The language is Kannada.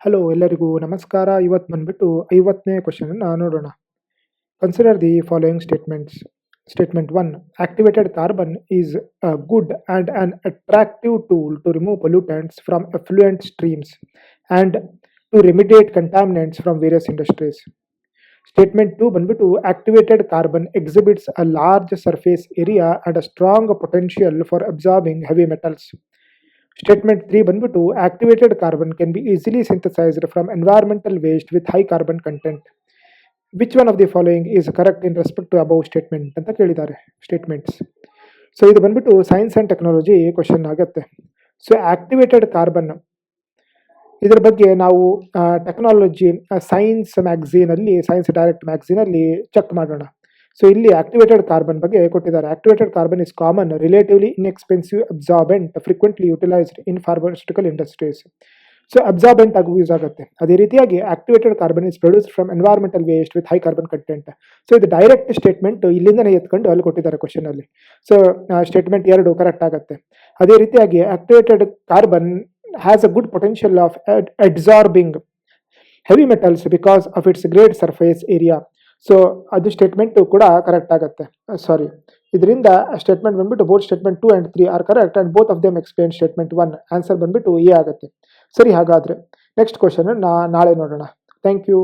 ಹಲೋ ಎಲ್ಲರಿಗೂ ನಮಸ್ಕಾರ. ಇವತ್ತು ಬಂದ್ಬಿಟ್ಟು ಐವತ್ತನೇ ಕ್ವಶನನ್ನು ನೋಡೋಣ. Consider the following statements statement one activated carbon is a good and an attractive tool to remove pollutants from effluent streams and to remediate contaminants from various industries statement two ಬಂದ್ಬಿಟ್ಟು activated carbon exhibits a large surface area and a strong potential for absorbing heavy metals statement three ಬಂದ್ಬಿಟ್ಟು activated carbon can be easily synthesized from environmental waste with high carbon content which one of the following is correct in respect to above statement ಅಂತ ಕೇಳಿದ್ದಾರೆ ಸ್ಟೇಟ್ಮೆಂಟ್ಸ್ ಸೊ ಇದು ಬಂದ್ಬಿಟ್ಟು ಸೈನ್ಸ್ ಆ್ಯಂಡ್ ಟೆಕ್ನಾಲಜಿ ಕ್ವಶನ್ ಆಗುತ್ತೆ. ಸೊ ಆಕ್ಟಿವೇಟೆಡ್ ಕಾರ್ಬನ್ ಇದರ ಬಗ್ಗೆ ನಾವು ಟೆಕ್ನಾಲಜಿ ಸೈನ್ಸ್ ಮ್ಯಾಗ್ಝೀನಲ್ಲಿ ಸೈನ್ಸ್ ಡೈರೆಕ್ಟ್ ಮ್ಯಾಗ್ಝೀನಲ್ಲಿ ಚೆಕ್ ಮಾಡೋಣ. ಸೊ ಇಲ್ಲಿ ಆಕ್ಟಿವೇಟೆಡ್ ಕಾರ್ಬನ್ ಬಗ್ಗೆ ಕೊಟ್ಟಿದ್ದಾರೆ. Activated carbon is common relatively inexpensive absorbent frequently utilized in pharmaceutical industries so absorbent ಆಗಿ ಯೂಸ್ ಆಗುತ್ತೆ. ಅದೇ ರೀತಿಯಾಗಿ activated carbon is produce from environmental waste with high carbon content so ಇದು ಡೈರೆಕ್ಟ್ ಸ್ಟೇಟ್ಮೆಂಟ್ ಇಲ್ಲಿಂದನೇ ಎತ್ಕೊಂಡು ಅಲ್ಲಿ ಕೊಟ್ಟಿದ್ದಾರೆ ಕ್ವಶನ್ ಅಲ್ಲಿ. ಸೊ ಸ್ಟೇಟ್ಮೆಂಟ್ ಎರಡು ಕರೆಕ್ಟ್ ಆಗುತ್ತೆ. ಅದೇ ರೀತಿಯಾಗಿ activated carbon has a good potential of absorbing heavy metals because of its great surface area so ಅದು ಸ್ಟೇಟ್ಮೆಂಟು ಕೂಡ ಕರೆಕ್ಟ್ ಆಗುತ್ತೆ. ಸಾರಿ ಇದರಿಂದ ಸ್ಟೇಟ್ಮೆಂಟ್ ಬಂದ್ಬಿಟ್ಟು both statement two and three are correct and both of them explain statement one answer ಬಂದ್ಬಿಟ್ಟು ಎ ಆಗುತ್ತೆ. ಸರಿ, ಹಾಗಾದರೆ. ನೆಕ್ಸ್ಟ್ ಕ್ವಶನ್ ನಾ ನಾಳೆ ನೋಡೋಣ. Thank you